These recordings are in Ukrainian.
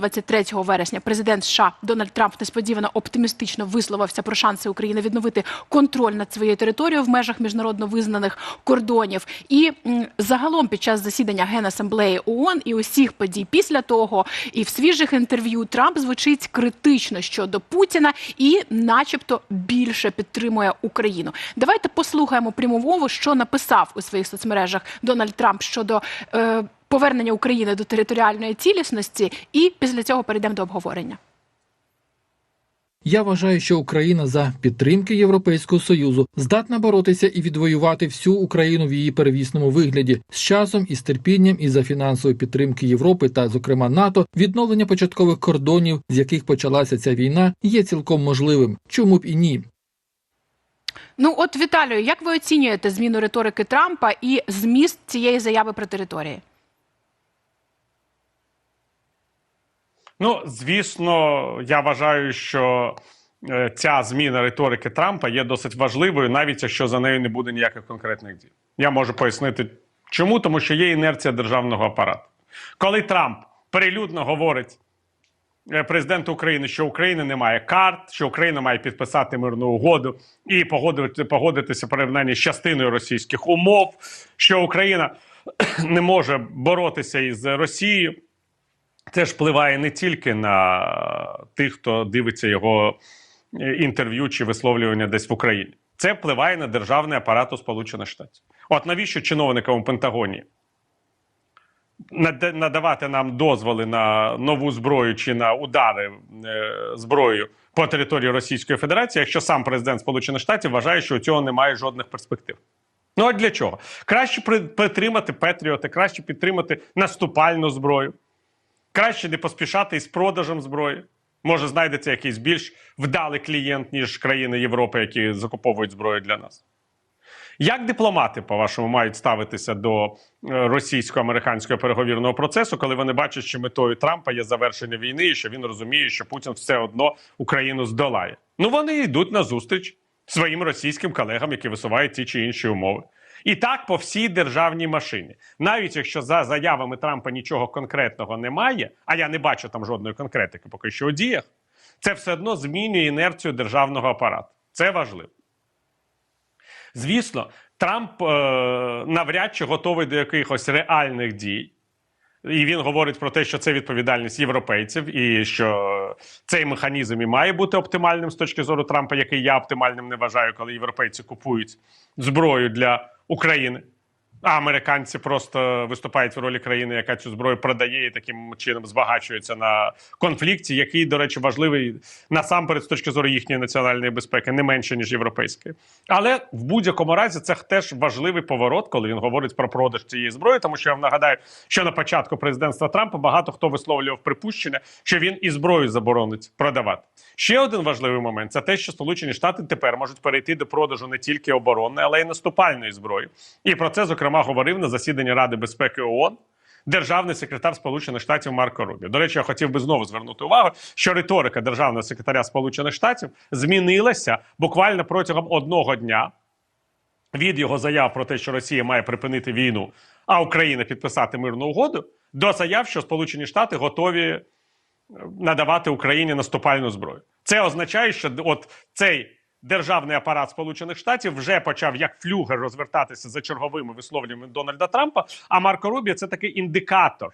23 вересня президент США Дональд Трамп несподівано оптимістично висловився про шанси України відновити контроль над своєю територією в межах міжнародно визнаних кордонів. І загалом під час засідання Генасамблеї ООН і усіх подій після того, і в свіжих інтерв'ю Трамп звучить критично щодо Путіна і, начебто, більше підтримує Україну. Давайте послухаємо прямову, що написав у своїх соцмережах Дональд Трамп щодо. Е, Повернення України до територіальної цілісності, і після цього перейдемо до обговорення. Я вважаю, що Україна за підтримки Європейського союзу здатна боротися і відвоювати всю Україну в її первісному вигляді з часом і з терпінням, і за фінансової підтримки Європи та, зокрема, НАТО, відновлення початкових кордонів, з яких почалася ця війна, є цілком можливим. Чому б і ні? Ну от Віталію, як ви оцінюєте зміну риторики Трампа і зміст цієї заяви про території? Ну, звісно, я вважаю, що е, ця зміна риторики Трампа є досить важливою, навіть якщо за нею не буде ніяких конкретних дій. Я можу пояснити, чому, тому що є інерція державного апарату. Коли Трамп перелюдно говорить е, президенту України, що України немає карт, що Україна має підписати мирну угоду і погодити, погодитися порівнянні з частиною російських умов, що Україна не може боротися із Росією. Це ж впливає не тільки на тих, хто дивиться його е, інтерв'ю чи висловлювання десь в Україні. Це впливає на державний апарат у Сполучених Штатів. От навіщо чиновникам у Пентагоні надавати нам дозволи на нову зброю чи на удари е, зброєю по території Російської Федерації, якщо сам президент Сполучених Штатів вважає, що у цього немає жодних перспектив? Ну а для чого? Краще підтримати Петріоти, краще підтримати наступальну зброю. Краще не поспішати із продажем зброї. Може, знайдеться якийсь більш вдалий клієнт, ніж країни Європи, які закуповують зброю для нас. Як дипломати, по-вашому, мають ставитися до е, російсько-американського переговірного процесу, коли вони бачать, що метою Трампа є завершення війни, і що він розуміє, що Путін все одно Україну здолає? Ну вони йдуть на зустріч своїм російським колегам, які висувають ті чи інші умови. І так по всій державній машині. Навіть якщо за заявами Трампа нічого конкретного немає, а я не бачу там жодної конкретики поки що у діях, це все одно змінює інерцію державного апарату. Це важливо. Звісно, Трамп е, навряд чи готовий до якихось реальних дій. І він говорить про те, що це відповідальність європейців, і що цей механізм і має бути оптимальним з точки зору Трампа, який я оптимальним не вважаю, коли європейці купують зброю для України. А американці просто виступають в ролі країни, яка цю зброю продає і таким чином збагачується на конфлікті, який, до речі, важливий насамперед з точки зору їхньої національної безпеки, не менше ніж європейської. Але в будь-якому разі це теж важливий поворот, коли він говорить про продаж цієї зброї, тому що я вам нагадаю, що на початку президентства Трампа багато хто висловлював припущення, що він і зброю заборонить продавати. Ще один важливий момент це те, що Сполучені Штати тепер можуть перейти до продажу не тільки оборонної, але й наступальної зброї. І про це зокрема говорив на засіданні Ради безпеки ООН державний секретар Сполучених Штатів Марко Рубі. До речі, я хотів би знову звернути увагу, що риторика державного секретаря Сполучених Штатів змінилася буквально протягом одного дня від його заяв про те, що Росія має припинити війну, а Україна підписати мирну угоду, до заяв, що Сполучені Штати готові е, надавати Україні наступальну зброю. Це означає, що от цей державний апарат Сполучених Штатів вже почав як флюгер розвертатися за черговими висловлюваннями Дональда Трампа. А Марко Рубі це такий індикатор.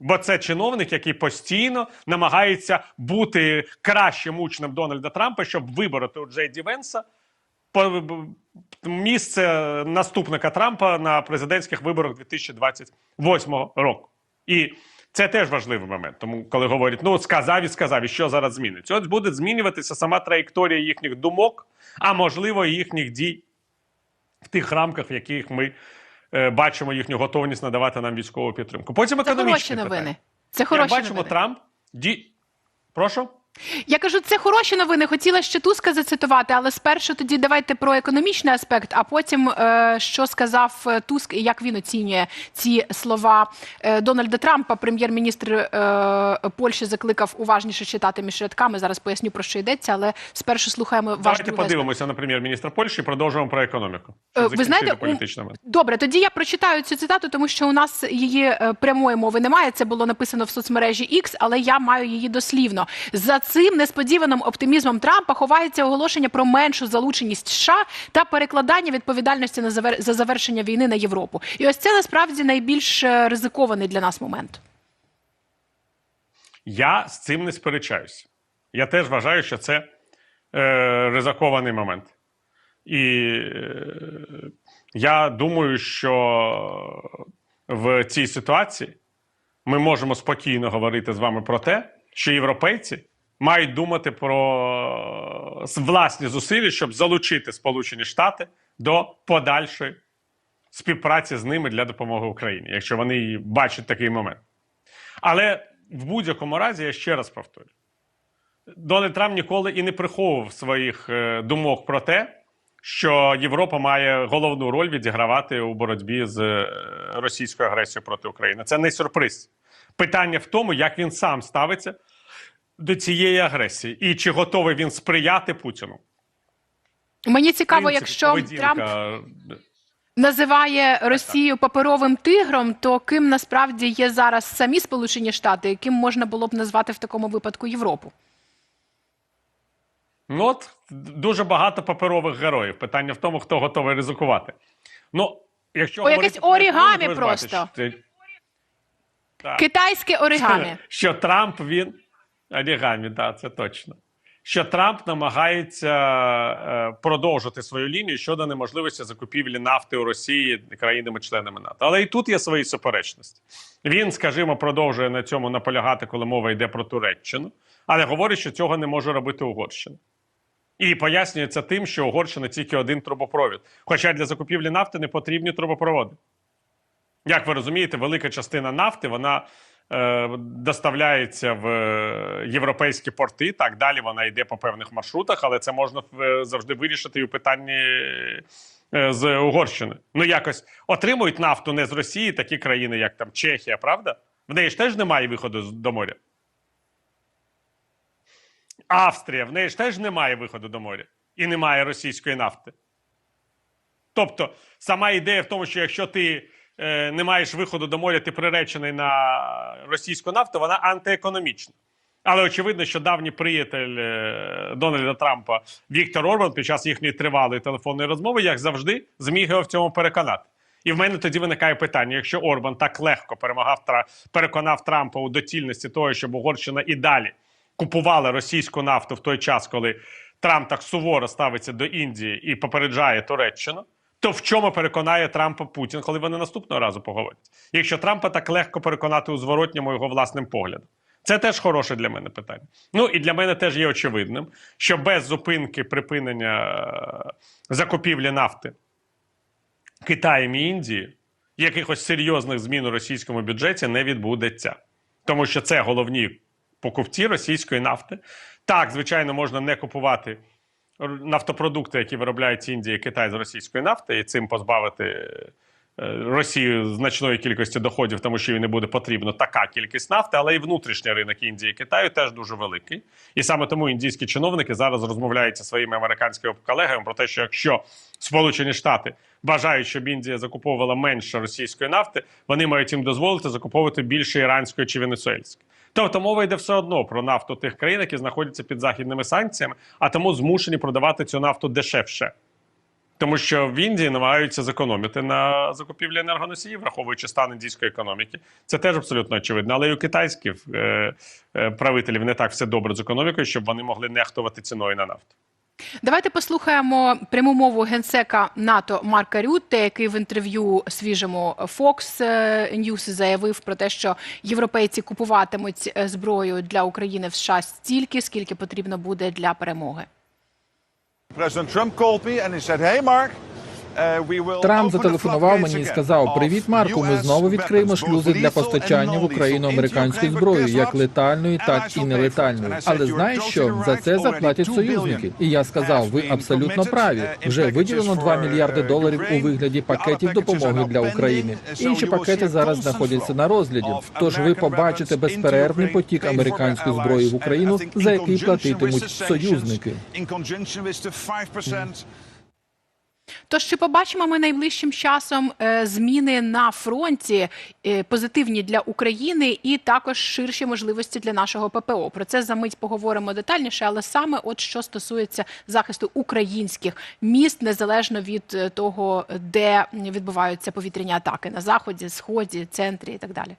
Бо це чиновник, який постійно намагається бути кращим учнем Дональда Трампа, щоб вибороти у Джей Ді Венса місце наступника Трампа на президентських виборах 2028 року. І це теж важливий момент. Тому, коли говорять, ну сказав і сказав, і що зараз зміниться? От буде змінюватися сама траєкторія їхніх думок, а можливо, їхніх дій в тих рамках, в яких ми е, бачимо їхню готовність надавати нам військову підтримку. Потім Це економічні хороші новини. питання. Це хороші Як бачимо, новини. Трамп ді... Прошу? Я кажу, це хороші новини. Хотіла ще Туска зацитувати, але спершу тоді давайте про економічний аспект, а потім е, що сказав е, Туск і як він оцінює ці слова е, Дональда Трампа. Прем'єр-міністр Польщі закликав уважніше читати між рядками. Зараз поясню про що йдеться, але спершу слухаємо ваш Давайте подивимося на прем'єр-міністра Польщі і продовжуємо про економіку. Ви знаєте, політичними. Добре, тоді я прочитаю цю цитату, тому що у нас її прямої мови немає. Це було написано в соцмережі X, але я маю її дослівно. За цим несподіваним оптимізмом Трампа ховається оголошення про меншу залученість США та перекладання відповідальності на завер... за завершення війни на Європу. І ось це насправді найбільш е, ризикований для нас момент. Я з цим не сперечаюся. Я теж вважаю, що це е, ризикований момент. І е, я думаю, що в цій ситуації ми можемо спокійно говорити з вами про те, що європейці мають думати про власні зусилля, щоб залучити Сполучені Штати до подальшої співпраці з ними для допомоги Україні, якщо вони бачать такий момент. Але в будь-якому разі я ще раз повторю: Дональд Трамп ніколи і не приховував своїх е, думок про те, що Європа має головну роль відігравати у боротьбі з е, російською агресією проти України. Це не сюрприз. Питання в тому, як він сам ставиться до цієї агресії, і чи готовий він сприяти Путіну. Мені цікаво, Принцип, якщо поведінка, Трамп називає Росію паперовим тигром, то ким насправді є зараз самі Сполучені Штати, і ким можна було б назвати в такому випадку Європу? Ну от дуже багато паперових героїв. Питання в тому, хто готовий ризикувати. Ну, якщо О, якесь орігамі просто. що- Китайське оригамі. Що Трамп він орігамі, так, це точно. Що Трамп намагається е, продовжити свою лінію щодо неможливості закупівлі нафти у Росії країнами-членами НАТО. Але і тут є свої суперечності. Він, скажімо, продовжує на цьому наполягати, коли мова йде про Туреччину, але говорить, що цього не може робити Угорщина. І пояснює це тим, що Угорщина тільки один трубопровід. Хоча для закупівлі нафти не потрібні трубопроводи. Як ви розумієте, велика частина нафти вона доставляється в е, європейські порти. Так далі вона йде по певних маршрутах, але це можна е, завжди вирішити і у питанні е, з Угорщини. Ну якось отримують нафту не з Росії, такі країни, як там Чехія, правда? В неї ж теж немає виходу до моря. Австрія, в неї ж теж немає виходу до моря і немає російської нафти. Тобто, сама ідея в тому, що якщо ти е, не маєш виходу до моря, ти приречений на російську нафту, вона антиекономічна. Але очевидно, що давній приятель е, Дональда Трампа Віктор Орбан під час їхньої тривалої телефонної розмови, як завжди, зміг його в цьому переконати. І в мене тоді виникає питання: якщо Орбан так легко перемагав переконав Трампа у доцільності того, щоб Угорщина і далі купувала російську нафту в той час, коли Трамп так суворо ставиться до Індії і попереджає Туреччину, то в чому переконає Трампа Путін, коли вони наступного разу поговорять? Якщо Трампа так легко переконати у зворотньому його власним поглядом. Це теж хороше для мене питання. Ну і для мене теж є очевидним, що без зупинки припинення е, закупівлі нафти Китаєм і Індії якихось серйозних змін у російському бюджеті не відбудеться, тому що це головні покупці російської нафти. Так, звичайно, можна не купувати нафтопродукти, які виробляють Індія і Китай з російської нафти, і цим позбавити е, Росію значної кількості доходів, тому що їй не буде потрібна така кількість нафти, але і внутрішній ринок Індії і Китаю теж дуже великий. І саме тому індійські чиновники зараз розмовляють зі своїми американськими колегами про те, що якщо Сполучені Штати бажають, щоб Індія закуповувала менше російської нафти, вони мають їм дозволити закуповувати більше іранської чи венесуельської. Тобто мова йде все одно про нафту тих країн, які знаходяться під західними санкціями, а тому змушені продавати цю нафту дешевше. Тому що в Індії намагаються зекономити на закупівлі енергоносіїв, враховуючи стан індійської економіки. Це теж абсолютно очевидно. Але і у китайських е, е, правителів не так все добре з економікою, щоб вони могли нехтувати ціною на нафту. Давайте послухаємо пряму мову генсека НАТО Марка Рютте, який в інтерв'ю свіжому Fox News заявив про те, що європейці купуватимуть е, зброю для України в США стільки, скільки потрібно буде для перемоги. President Trump called me and he said, Hey, Mark, Трамп зателефонував мені і сказав: Привіт, Марку. Ми знову відкриємо шлюзи для постачання в Україну американської зброї, як летальної, так і нелетальної. Але знаєш що за це заплатять союзники? І я сказав: ви абсолютно праві. Вже виділено 2 мільярди доларів у вигляді пакетів допомоги для України. Інші пакети зараз знаходяться на розгляді. Тож ви побачите безперервний потік американської зброї в Україну, за який платитимуть союзники. Тож чи побачимо ми найближчим часом е, зміни на фронті е, позитивні для України і також ширші можливості для нашого ППО? Про це за мить поговоримо детальніше, але саме от що стосується захисту українських міст, незалежно від е, того, де відбуваються повітряні атаки на заході, сході, центрі і так далі.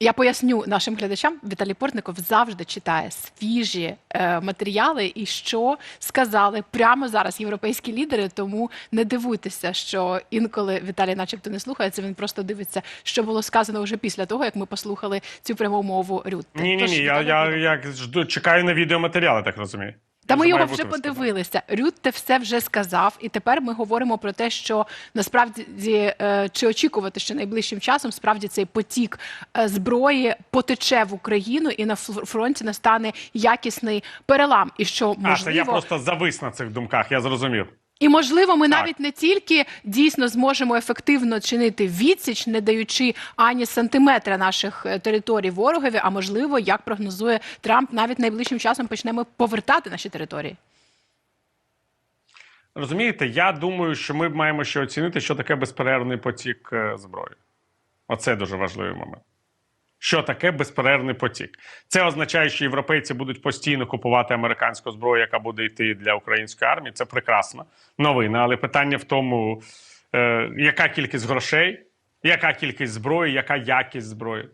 Я поясню нашим глядачам, Віталій Портников завжди читає свіжі е, матеріали і що сказали прямо зараз європейські лідери. Тому не дивуйтеся, що інколи Віталій, начебто, не слухається. Він просто дивиться, що було сказано вже після того, як ми послухали цю пряму мову Рютте. Ні, ні, ні. Я, я, я чекаю на відеоматеріали, так розумію. Та ми його вже подивилися. Рютте все вже сказав, і тепер ми говоримо про те, що насправді е, чи очікувати, що найближчим часом справді цей потік е, зброї потече в Україну, і на фронті настане якісний перелам. І що А, це я просто завис на цих думках, я зрозумів. І можливо, ми Так. навіть не тільки дійсно зможемо ефективно чинити відсіч, не даючи ані сантиметра наших е, територій ворогові, а можливо, як прогнозує Трамп, навіть найближчим часом почнемо повертати наші території. Розумієте, я думаю, що ми маємо ще оцінити, що таке безперервний потік е, зброї. Оце дуже важливий момент. Що таке безперервний потік? Це означає, що європейці будуть постійно купувати американську зброю, яка буде йти для української армії. Це прекрасна новина. Але питання в тому, е, яка кількість грошей, яка кількість зброї, яка якість зброї.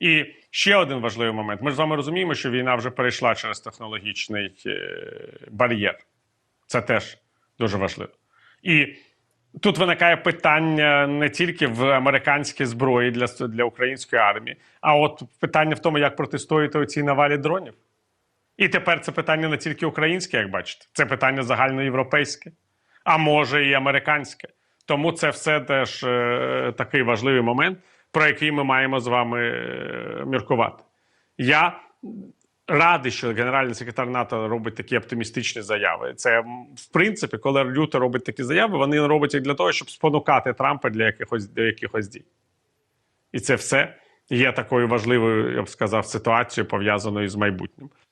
І ще один важливий момент: ми ж з вами розуміємо, що війна вже перейшла через технологічний е, бар'єр. Це теж дуже важливо. І тут виникає питання не тільки в американській зброї для, для української армії, а от питання в тому, як протистояти цій навалі дронів. І тепер це питання не тільки українське, як бачите, це питання загальноєвропейське, а може і американське. Тому це все теж е, такий важливий момент, про який ми маємо з вами е, міркувати. Я радий, що генеральний секретар НАТО робить такі оптимістичні заяви. Це в принципі, коли Люто робить такі заяви, вони роблять їх для того, щоб спонукати Трампа для якихось до якихось дій. І це все є такою важливою, я б сказав, ситуацією пов'язаною з майбутнім.